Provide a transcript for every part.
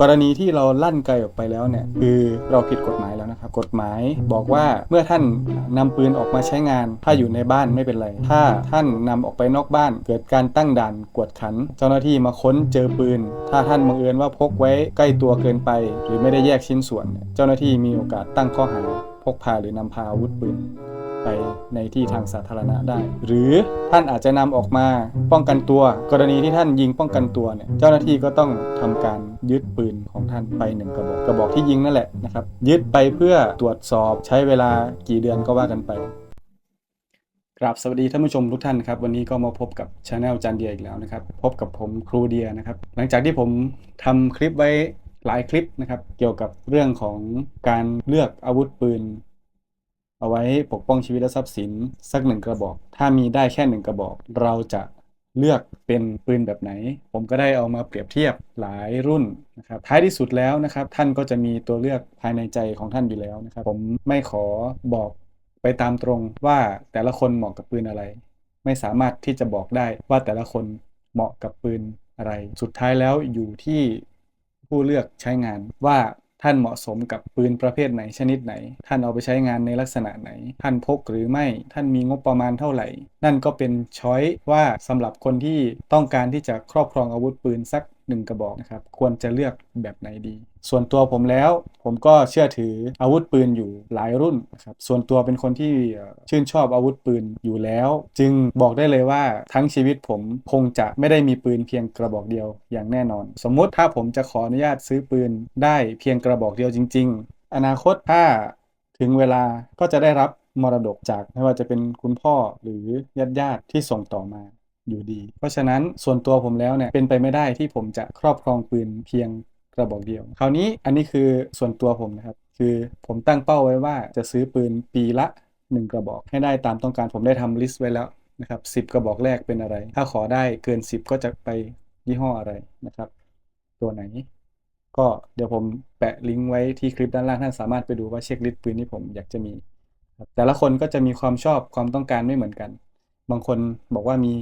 กรณีที่เราลั่นไกลออกไปแล้วเนี่ยคือเราผิดกฎหมายแล้วนะครับกฎหมายบอกว่าเมื่อท่านนำปืนออกมาใช้งาน ถ้าอยู่ในบ้านไม่เป็นไร ถ้าท่านนำออกไปนอกบ้าน เกิดการตั้งด่านกวดขัน เจ้าหน้าที่มาค้นเจอปืน ถ้าท่านบังเอิญว่าพกไว้ใกล้ตัวเกินไป หรือไม่ได้แยกชิ้นส่วนเนี่ยเจ้าหน้าที่มีโอกาสตั้งข้อหาพกพาหรือนำพาอาวุธปืน ไปในที่ทางสาธารณะได้ หรือท่านอาจจะนำออกมาป้องกันตัว กรณีที่ท่านยิงป้องกันตัวเนี่ยเจ้าหน้าที่ก็ต้องทำการยึดปืนของท่านไปหนึ่งกระบอกกระบอกที่ยิงนั่นแหละนะครับยึดไปเพื่อตรวจสอบใช้เวลากี่เดือนก็ว่ากันไปกราบสวัสดีท่านผู้ชมทุกท่านครับ วันนี้ก็มาพบกับช anel จันเดียอีกแล้วนะครับ พบกับผมครูเดียนะครับ หลังจากที่ผมทำคลิปไว้หลายคลิปนะครับ เกี่ยวกับเรื่องของการเลือกอาวุธปืน เอาไว้ปกป้องชีวิตและทรัพย์สินสักหนึ่งกระบอก ถ้ามีได้แค่หนึ่งกระบอก เราจะเลือกเป็นปืนแบบไหน ผมก็ได้เอามาเปรียบเทียบหลายรุ่นนะครับท้ายที่สุดแล้วนะครับ ท่านก็จะมีตัวเลือกภายในใจของท่านอยู่แล้วนะครับ ผมไม่ขอบอกไปตามตรงว่าแต่ละคนเหมาะกับปืนอะไร ไม่สามารถที่จะบอกได้ว่าแต่ละคนเหมาะกับปืนอะไร สุดท้ายแล้วอยู่ที่ผู้เลือกใช้งานว่า ท่านเหมาะสมกับปืนประเภทไหนชนิดไหน ท่านเอาไปใช้งานในลักษณะไหน ท่านพกหรือไม่ ท่านมีงบประมาณเท่าไหร่ นั่นก็เป็นช้อยว่าสำหรับคนที่ต้องการที่จะครอบครองอาวุธปืนสัก หนึ่งกระบอกนะครับ ควรจะเลือกแบบไหนดี ส่วนตัวผมแล้ว ผมก็เชื่อถืออาวุธปืนอยู่หลายรุ่นนะครับ ส่วนตัวเป็นคนที่ชื่นชอบอาวุธปืนอยู่แล้ว จึงบอกได้เลยว่าทั้งชีวิตผมคงจะไม่ได้มีปืนเพียงกระบอกเดียวอย่างแน่นอน สมมุติถ้าผมจะขออนุญาตซื้อปืนได้เพียงกระบอกเดียวจริง ๆ อนาคตถ้าถึงเวลาก็จะได้รับมรดกจากไม่ว่าจะเป็นคุณพ่อหรือญาติญาติๆที่ส่งต่อมา อยู่ดี เพราะฉะนั้นส่วนตัวผมแล้วเนี่ยเป็นไปไม่ได้ที่ผมจะครอบครองปืนเพียงกระบอกเดียว คราวนี้อันนี้คือส่วนตัวผมนะครับ คือผมตั้งเป้าไว้ว่าจะซื้อปืนปีละ 1 กระบอกให้ได้ตามต้องการผมได้ทำลิสต์ไว้แล้วนะครับ10กระบอกแรกเป็นอะไร ถ้าขอได้เกิน 10 ก็จะไปยี่ห้ออะไรนะครับ ตัวไหน ก็เดี๋ยวผมแปะลิงก์ไว้ที่คลิปด้านล่างท่านสามารถไปดูว่าเช็คลิสต์ปืนที่ผมอยากจะมี แต่ละคนก็จะมีความชอบความต้องการไม่เหมือนกัน บางคนบอกว่ามี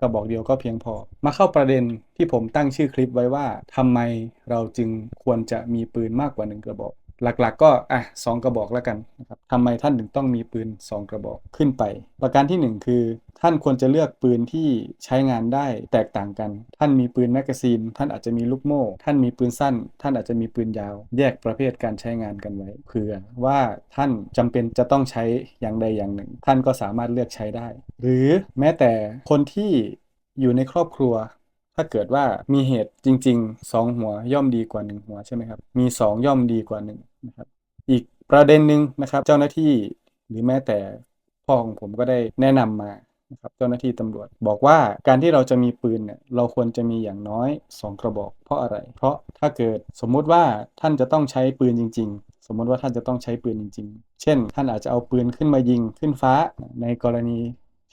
กระบอกเดียวก็เพียงพอ มาเข้าประเด็นที่ผมตั้งชื่อคลิปไว้ว่าทำไมเราจึงควรจะมีปืนมากกว่าหนึ่งกระบอก หลักๆ ก็อะสองกระบอกแล้วกันนะครับทำไมท่านถึงต้องมีปืน 2 กระบอกขึ้นไป ประการที่ 1 คือ ท่านควรจะเลือกปืนที่ใช้งานได้แตกต่างกัน ท่านมีปืนแมกกาซีน ท่านอาจจะมีลูกโม่ ท่านมีปืนสั้น ท่านอาจจะมีปืนยาว แยกประเภทการใช้งานกันไว้เผื่อว่าท่านจำเป็นจะต้องใช้อย่างใดอย่างหนึ่ง ท่านก็สามารถเลือกใช้ได้ หรือแม้แต่คนที่อยู่ในครอบครัวถ้าเกิดว่ามีเหตุจริงๆ 2 หัวย่อมดีกว่า 1 หัวใช่ไหมครับ มี 2 ย่อมดีกว่า1นะครับ อีกประเด็นหนึ่งนะครับ เจ้าหน้าที่หรือแม้แต่พ่อของผมก็ได้แนะนำมา นะครับเจ้าหน้าที่ตำรวจ บอกว่าการที่เราจะมีปืนเนี่ยเราควรจะมีอย่างน้อย 2 กระบอก เพราะอะไร เพราะถ้าเกิดสมมุติว่าท่านจะต้องใช้ปืนจริง ๆ สมมติว่าท่านจะต้องใช้ปืนจริง ๆ เช่น ท่านอาจจะเอาปืนขึ้นมายิงขึ้นฟ้าในกรณี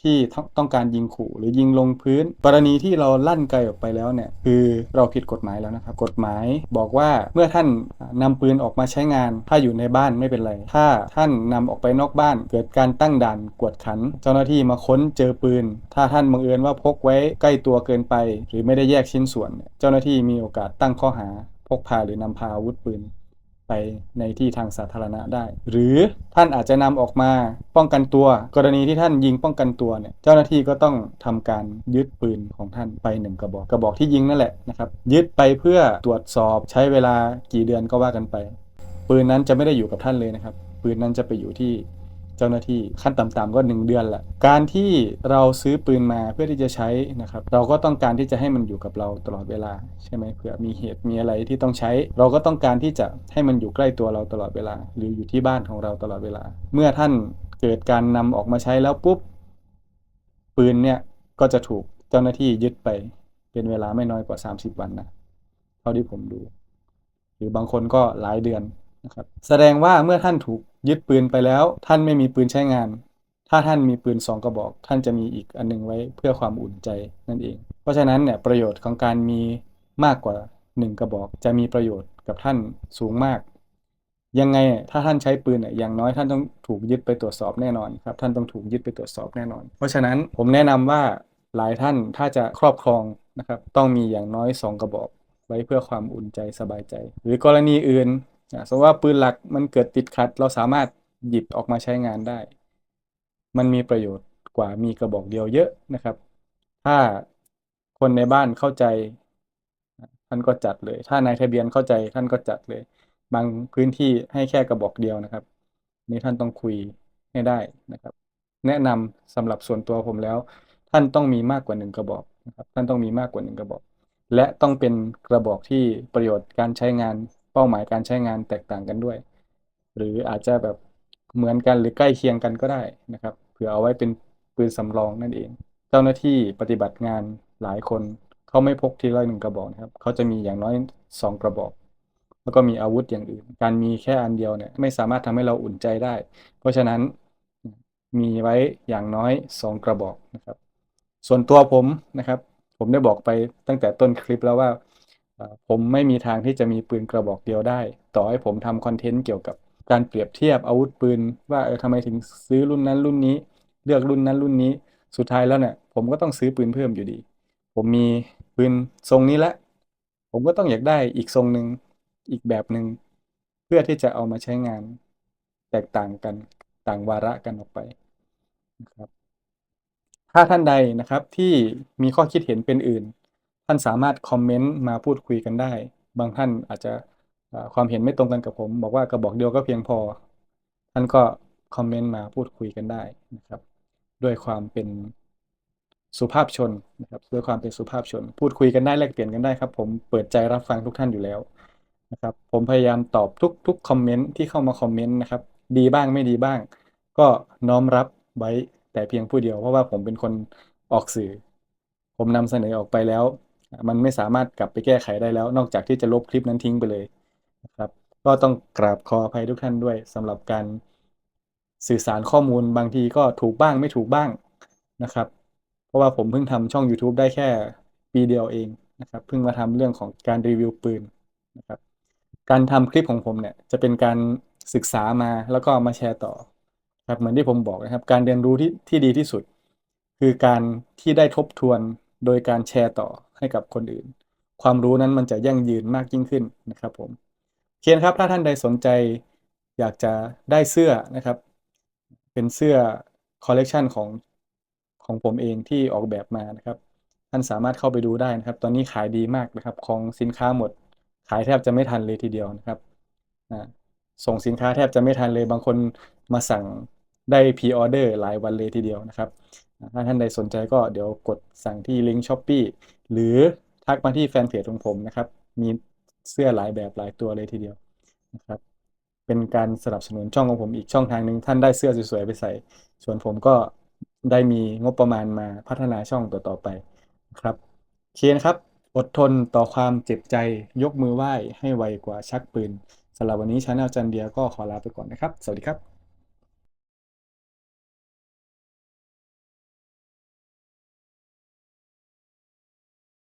ที่ต้องการยิงขู่หรือยิงลงพื้น กรณีที่เราลั่นไกลออกไปแล้วเนี่ยคือเราผิดกฎหมายแล้วนะครับ กฎหมายบอกว่าเมื่อท่านนำปืนออกมาใช้งาน ถ้าอยู่ในบ้านไม่เป็นไร ถ้าท่านนำออกไปนอกบ้าน เกิดการตั้งด่านกวดขัน เจ้าหน้าที่มาค้นเจอปืน ถ้าท่านบังเอิญว่าพกไว้ใกล้ตัวเกินไป หรือไม่ได้แยกชิ้นส่วนเนี่ยเจ้าหน้าที่มีโอกาสตั้งข้อหาพกพาหรือนำพาอาวุธปืน ไปในที่ทางสาธารณะได้ หรือท่านอาจจะนำออกมาป้องกันตัว กรณีที่ท่านยิงป้องกันตัวเนี่ยเจ้าหน้าที่ก็ต้องทำการยึดปืนของท่านไปหนึ่งกระบอกกระบอกที่ยิงนั่นแหละนะครับยึดไปเพื่อตรวจสอบใช้เวลากี่เดือนก็ว่ากันไป ปืนนั้นจะไม่ได้อยู่กับท่านเลยนะครับ ปืนนั้นจะไปอยู่ที่ เจ้าหน้าที่ขั้นต่ำๆก็ 1 เดือนแหละ การที่เราซื้อปืนมาเพื่อที่จะใช้นะครับ เราก็ต้องการที่จะให้มันอยู่กับเราตลอดเวลาใช่ไหมเผื่อมีเหตุมีอะไรที่ต้องใช้ เราก็ต้องการที่จะให้มันอยู่ใกล้ตัวเราตลอดเวลา หรืออยู่ที่บ้านของเราตลอดเวลา เมื่อท่านเกิดการนำออกมาใช้แล้วปุ๊บปืนเนี่ยก็จะถูกเจ้าหน้าที่ยึดไปเป็นเวลาไม่น้อยกว่า 30 วันนะเท่าที่ผมดู หรือบางคนก็หลายเดือน นะครับแสดงว่าเมื่อท่านถูกยึดปืนไปแล้ว ท่านไม่มีปืนใช้งาน ถ้าท่านมีปืนสองกระบอก ท่านจะมีอีกอันหนึงไว้เพื่อความอุ่นใจนั่นเอง เพราะฉะนั้นเนี่ยประโยชน์ของการมีมากกว่า1กระบอก จะมีประโยชน์กับท่านสูงมาก ยังไงถ้าท่านใช้ปืนเนี่ยอย่างน้อยท่านต้องถูกยึดไปตรวจสอบแน่นอนครับ ท่านต้องถูกยึดไปตรวจสอบแน่นอน เพราะฉะนั้นผมแนะนำว่าหลายท่านถ้าจะครอบครองนะครับ ต้องมีอย่างน้อย 2 กระบอก ไว้เพื่อความอุ่นใจสบายใจ หรือกรณีอื่น สมมติว่าปืนหลักมันเกิดติดขัด เราสามารถหยิบออกมาใช้งานได้ มันมีประโยชน์กว่ามีกระบอกเดียวเยอะนะครับ ถ้าคนในบ้านเข้าใจ ท่านก็จัดเลย ถ้านายทะเบียนเข้าใจท่านก็จัดเลย บางพื้นที่ให้แค่กระบอกเดียวนะครับ นี่ท่านต้องคุยให้ได้นะครับ แนะนำสำหรับส่วนตัวผมแล้ว ท่านต้องมีมากกว่าหนึ่งกระบอกนะครับ ท่านต้องมีมากกว่าหนึ่งกระบอก และต้องเป็นกระบอกที่ประโยชน์การใช้งาน เป้าหมายการใช้งานแตกต่างกันด้วย หรืออาจจะแบบเหมือนกันหรือใกล้เคียงกันก็ได้นะครับ เผื่อเอาไว้เป็นปืนสำรองนั่นเอง เจ้าหน้าที่ปฏิบัติงานหลายคนเขาไม่พกทีละหนึ่งกระบอกนะครับเขาจะมีอย่างน้อยสองกระบอก แล้วก็มีอาวุธอย่างอื่น การมีแค่อันเดียวเนี่ยไม่สามารถทำให้เราอุ่นใจได้ เพราะฉะนั้นมีไว้อย่างน้อยสองกระบอกนะครับ ส่วนตัวผมนะครับ ผมได้บอกไปตั้งแต่ต้นคลิปแล้วว่า ผมไม่มีทางที่จะมีปืนกระบอกเดียวได้ ต่อให้ผมทำคอนเทนต์เกี่ยวกับการเปรียบเทียบอาวุธปืน ว่าเออทำไมถึงซื้อรุ่นนั้นรุ่นนี้ เลือกรุ่นนั้นรุ่นนี้ สุดท้ายแล้วเนี่ยผมก็ต้องซื้อปืนเพิ่มอยู่ดี ผมมีปืนทรงนี้ละ ผมก็ต้องอยากได้อีกทรงหนึ่งอีกแบบหนึ่งเพื่อที่จะเอามาใช้งาน แตกต่างกันต่างวาระกันออกไปนะครับถ้าท่านใดนะครับที่มีข้อคิดเห็นเป็นอื่น ท่านสามารถคอมเมนต์มาพูดคุยกันได้ บางท่านอาจจะความเห็นไม่ตรงกันกับผม บอกว่ากระบอกเดียวก็เพียงพอ ท่านก็คอมเมนต์มาพูดคุยกันได้นะครับ ด้วยความเป็นสุภาพชนนะครับด้วยความเป็นสุภาพชน พูดคุยกันได้แลกเปลี่ยนกันได้ครับ ผมเปิดใจรับฟังทุกท่านอยู่แล้วนะครับ ผมพยายามตอบทุกๆคอมเมนต์ที่เข้ามาคอมเมนต์นะครับ ดีบ้างไม่ดีบ้าง ก็น้อมรับไว้แต่เพียงผู้เดียวเพราะว่าผมเป็นคนออกสื่อ ผมนำเสนอออกไปแล้ว มันไม่สามารถกลับไปแก้ไขได้แล้ว นอกจากที่จะลบคลิปนั้นทิ้งไปเลยนะครับ ก็ต้องกราบขออภัยทุกท่านด้วยสำหรับการสื่อสารข้อมูลบางทีก็ถูกบ้างไม่ถูกบ้างนะครับ เพราะว่าผมเพิ่งทำช่อง YouTube ได้แค่ปีเดียวเองนะครับเพิ่งมาทำเรื่องของการรีวิวปืนนะครับ การทำคลิปของผมเนี่ยจะเป็นการศึกษามาแล้วก็มาแชร์ต่อครับเหมือนที่ผมบอกนะครับ การเรียนรู้ที่ที่ดีที่สุด คือการที่ได้ทบทวนโดยการแชร์ต่อ ให้กับคนอื่น ความรู้นั้นมันจะยั่งยืนมากยิ่งขึ้นนะครับผมเคียนครับถ้าท่านใดสนใจอยากจะได้เสื้อนะครับ เป็นเสื้อคอลเลกชันของของผมเองที่ออกแบบมานะครับ ท่านสามารถเข้าไปดูได้นะครับ ตอนนี้ขายดีมากนะครับ ของสินค้าหมด ขายแทบจะไม่ทันเลยทีเดียวนะครับส่งสินค้าแทบจะไม่ทันเลยบางคนมาสั่งได้พรีออเดอร์หลายวันเลยทีเดียวนะครับ ถ้าท่านใดสนใจก็เดี๋ยวกดสั่งที่ลิงก์ช้อปปีหรือทักมาที่แฟนเพจของผมนะครับ มีเสื้อหลายแบบหลายตัวเลยทีเดียวนะครับ เป็นการสนับสนุนช่องของผมอีกช่องทางหนึ่งท่านได้เสื้อสวยๆไปใส่ ส่วนผมก็ได้มีงบประมาณมาพัฒนาช่องต่อๆไปนะครับเคียนครับ อดทนต่อความเจ็บใจยกมือไหว้ให้ไวกว่าชักปืนสำหรับวันนี้ชาแนลจันเดียก็ขอลาไปก่อนนะครับ สวัสดีครับ